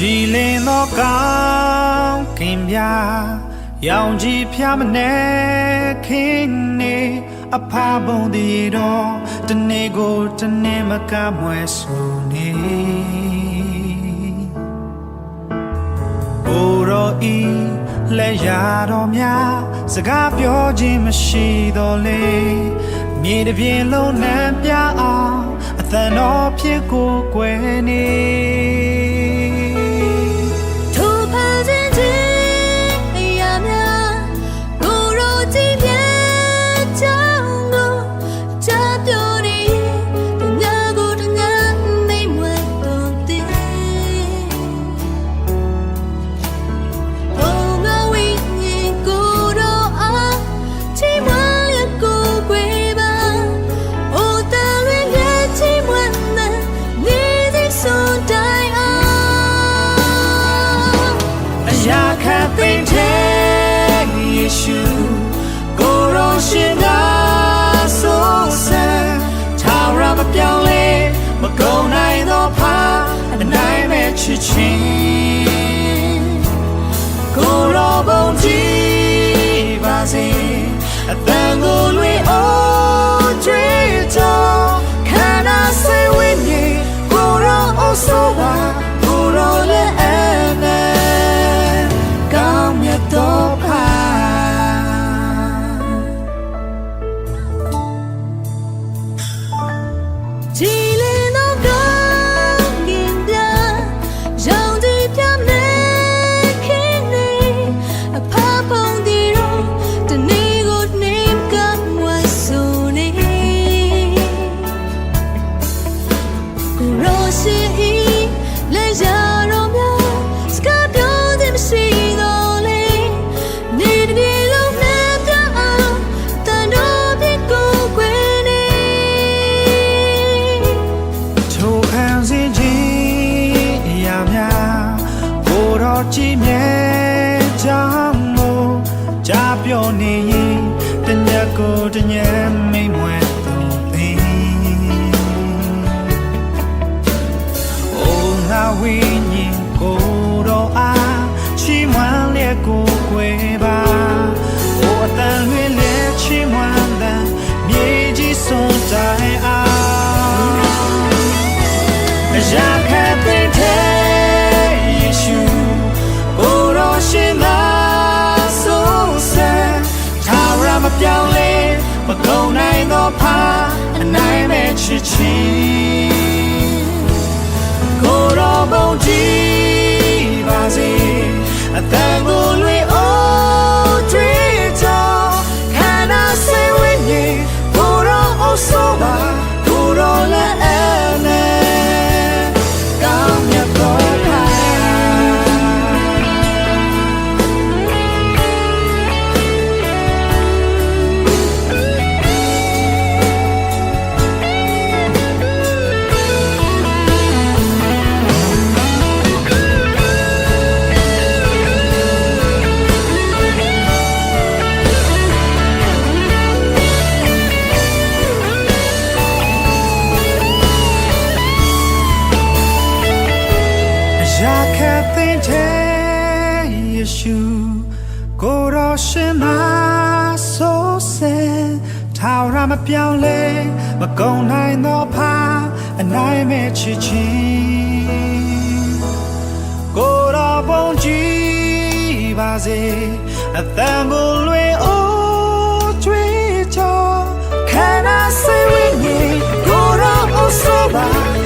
ကြည်လင်သောကောင်းခင်ပြရောင်ကြီးဖျားမနေခင်းနေအဖဘုံတည်တော်တနေ့ကိုတနေ့မကမွဲဆိုနေအိုရောဤလက်ရတော်များစကားပြောခြင်းမရှိတော့လေမြေတစ်ပြင်လုံးနှံပြအောင်အသံတော်ဖြစ်ကိုကွယ်နေ နိုင်မဲ့ချစ်ချင်းကိုယ်တော်ဘုံကြ တော်ကြည်မြဲကြောင်းမို့ကြားပြောနေရင်တညက်ကိုတညက်မိမ့်မွဲသူသိအိုငါဝိညာ မပြောင်းလဲမကုန်နိုင်သောဖာအနိုင်မဲ့ချစ်ချင်းကိုယ်တော်ဘုံကြည်ပါစေ ရာခတ်သိမ်းတဲ့ယေရှုကိုယ်တော်ရှင်မဆိုဆယ်ထာဝရမပြောင်းလဲမကုန်နိုင်သောဖာအနိုင်မဲ့ချစ်ချင်းကိုယ်တော်ဘုံကြည်ပါစေအတန်ကိုလွေအိုးကြွေးကြောခန္ဓာစိတ်ဝိညာဉ်ကိုယ်တော်အဆိုပါ